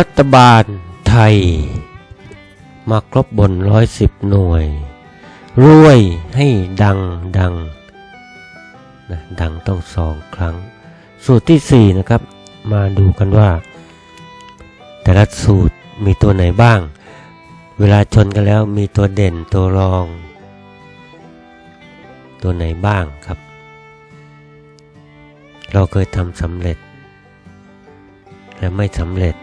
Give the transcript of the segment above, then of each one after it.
รัฐบาลไทย มาครบบนร้อยสิบหน่วย รวยให้ดังดังนะดังต้องสองครั้ง สูตรที่สี่นะครับ มาดูกันว่า แต่ละสูตรมีตัวไหนบ้าง เวลาชนกันแล้วมีตัวเด่นตัวรอง ตัวไหนบ้างครับ เราเคยทำสำเร็จ และไม่สำเร็จ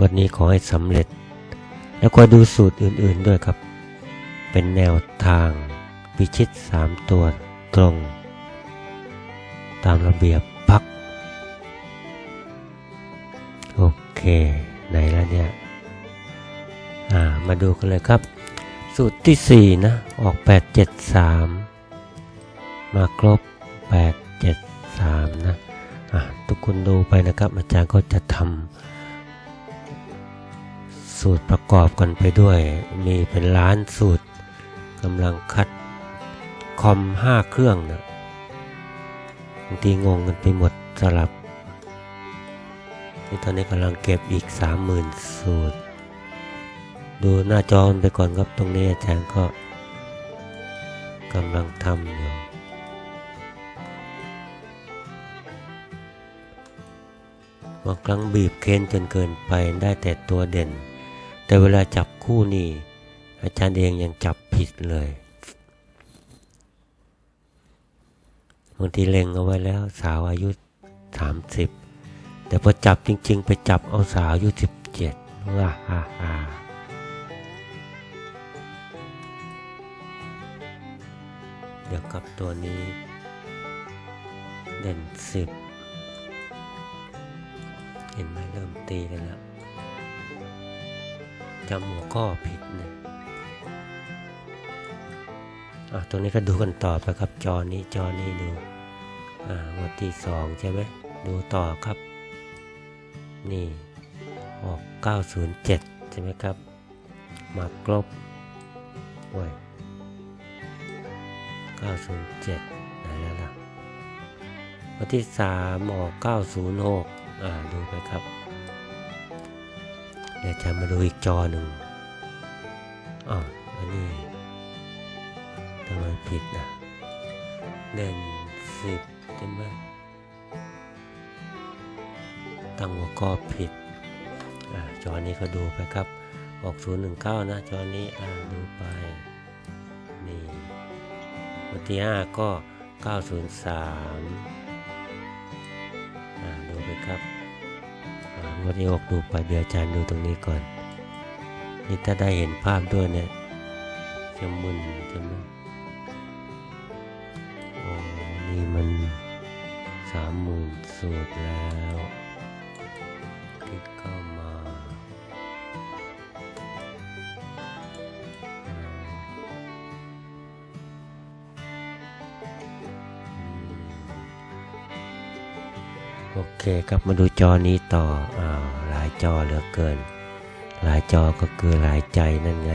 วันนี้ขอให้สำเร็จ แล้วก็ดูสูตรอื่นๆด้วยครับ เป็นแนวทางพิชิตสามตัวตรง ตามระเบียบพัก โอเค ไหนแล้วเนี่ย อ่า มาดูกันเลยครับ สูตรที่ 4 นะ ออก 8 7 3 มาครบ 8 7 3 นะ อะ ทุกคนดูไปนะครับ อาจารย์ก็จะทำ สูตรประกอบกันไปด้วย มีเป็นล้านสูตรกำลังคัดคอม5เครื่องนะบางทีงงกันไปหมดสลับนี่ตอนนี้กำลังเก็บอีก 30,000 สูตร ดูหน้าจอไปก่อนครับตรงนี้อาจารย์ก็กำลังทำอยู่บางครั้งบีบเค้นจนเกินไปได้แต่ตัวเด่น แต่เวลาจับคู่นี่ อาจารย์เองยังจับผิดเลยบางทีเล็งเอาไว้แล้วสาวอายุ 30 แต่พอจับจริง ๆ ไปจับเอาสาวอายุ 17ว้าฮ่าฮ่าเดี๋ยวกับตัวนี้ เด่นสิเห็นไหมเริ่มตีกันแล้ว จำหัวข้อผิดเนี่ยอะตรงนี้ก็ดูกันต่อไปครับจอนี้จอนี้ดูอ่าวันที่สองใช่ไหมดูต่อครับ นี่ออก 907 ใช่ไหมครับ มากลบโอ้ย907ไหนแล้วล่ะวันที่สามออก 906 อ่า ดูไปครับ เดี๋ยวจะมาดูอีกจอหนึ่งอ๋ออันนี้ทำไมผิดนะเด่นสิบใช่ไหมตั้งหัวข้อผิดอ่าจอนี้ก็ดูไปครับออก019 นะจอนี้อ่าดูไป นี่วันที่5ก็ 903 อ่าดูไปครับ งวดที่หกดูไปเดี๋ยวอาจารย์ดูตรงนี้ก่อน นี่ถ้าได้เห็นภาพด้วยเนี่ยจะมึนใช่ไหมโอ้นี่มันสามหมื่นสูตรแล้วคิดกเข้า โอเคครับมาดูจอนี้ต่ออ้าวหลายจอเหลือเกิน หลายจอก็คือหลายใจนั่นไง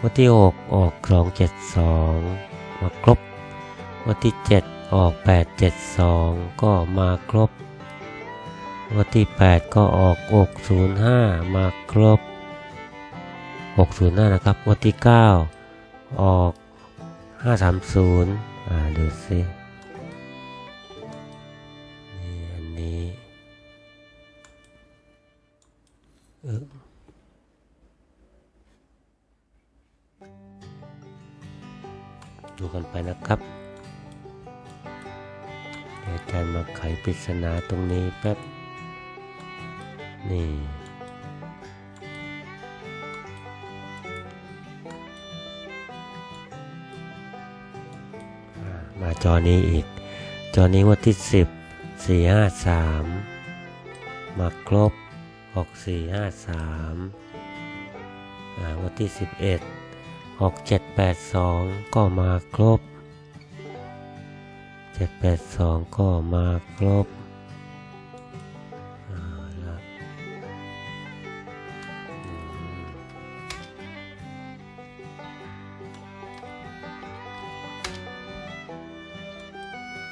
วันที่ 6 ออก 272 มาครบ วันที่ 7 ออก 872 ก็มาครบ วันที่ 8 ก็ออก 605 มาครบ 605 นะครับ วันที่ 9 ออก 530 อ่าดูสิ ดูกันไปนะครับเดี๋ยวอาจารย์มาไขปริศนาตรงนี้แป๊บ นี่มาจอนี้อีก จอนี้วันที่สิบสี่ห้าสามมาครบออกสี่ห้าสามวันที่สิ บเอ็ดอกเจ็ดแปดสองก็มาครบเจ็ดแปดสองก็มาครบเอาละอืม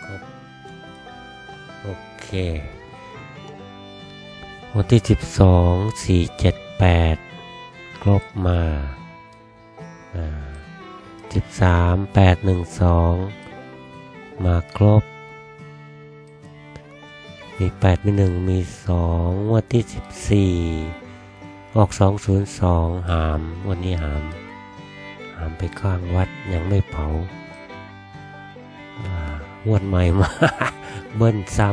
ครบโอเค วันที่สิบสองสี่เจ็ดแปดครบมา สิบสามแปดหนึ่งสองมาครบ มีแปดมีหนึ่งมีสองวันที่สิบสี่ออกสองศูนย์สองหาม วันนี้หาม หามไปข้างวัดยังไม่เผาอ่างวดใหม่มา เบิ้ลซ้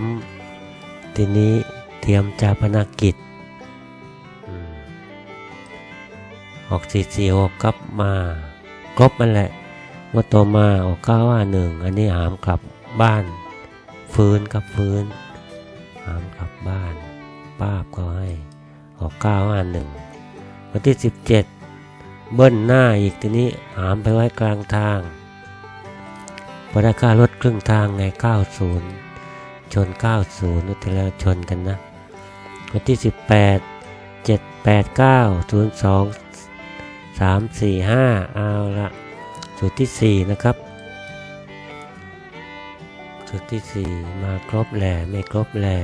ำ ทีนี้เตรียมจาพนักกิจ ออกสี่สี่หกกลับมา ครบมันแหละงว่าต่อมาออกเก้าห้าหนึ่งอันนี้หามกลับบ้าน ฟื้นกับฟื้น หามกลับบ้านป้าบก็ให้ออกเก้าห้าหนึ่งวันที่สิบเจ็ดเบิ้ลหน้าอีกทีนี้หามไปไว้กลางทางพอได้ค่ารถครึ่งทางไงเก้าศูนย์ชนเก้าศูนย์แต่แล้วชนกันนะวันที่สิบแปดเจ็ดแปดเก้าศูนย์สอง สามสี่ห้าเอาละจุดที่สี่นะครับ จุดที่สี่มาครบแหล่ไม่ครบแหล่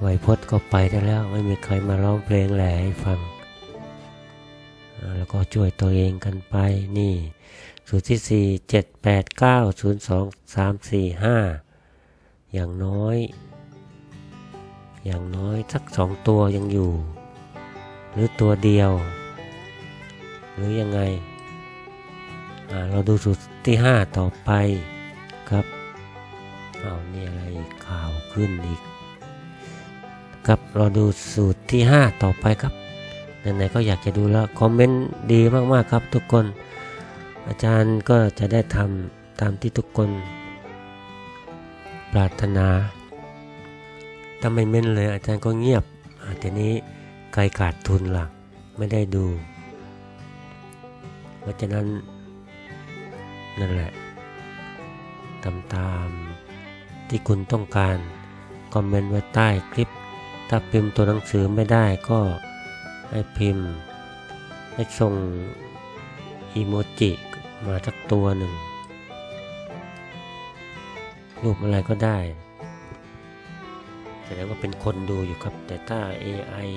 ไวยพจน์ก็ไปได้แล้วไม่มีใครมาร้องเพลงแหล่ให้ฟัง แล้วก็ช่วยตัวเองกันไปนี่จุดที่สี่เจ็ดแปดเก้าศูนย์สองสามสี่ห้าอย่างน้อย อย่างน้อยสักสองตัวยังอยู่ หรือตัวเดียว หรือยังไง เราดูสูตรที่ห้าต่อไปครับเอานี่อะไรข่าวขึ้นอีก ครับเราดูสูตรที่ห้าต่อไปครับไหนๆก็อยากจะดูแล้วคอมเมนต์ดีมากๆครับทุกคน อาจารย์ก็จะได้ทำตามที่ทุกคนปรารถนาถ้าไม่เม้นเลยอาจารย์ก็เงียบอ่าทีนี้ ใครขาดทุนล่ะ ไม่ได้ดู เพราะฉะนั้น นั่นแหละตามตามที่คุณต้องการ คอมเมนต์ไว้ใต้คลิป ถ้าพิมพ์ตัวหนังสือไม่ได้ก็ให้พิมพ์ ให้ส่งอีโมจิมาสักตัวหนึ่ง รูปอะไรก็ได้แสดงว่าเป็นคนดูอยู่ครับ แต่ถ้า AI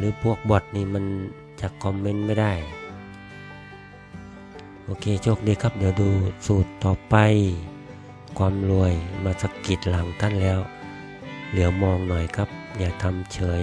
หรือพวกบอทนี่มันจะคอมเมนต์ไม่ได้ โอเคโชคดีครับเดี๋ยวดูสูตรต่อไป ความรวยมาสะกิดหลังท่านแล้ว เหลียวมองหน่อยครับ อย่าทำเฉย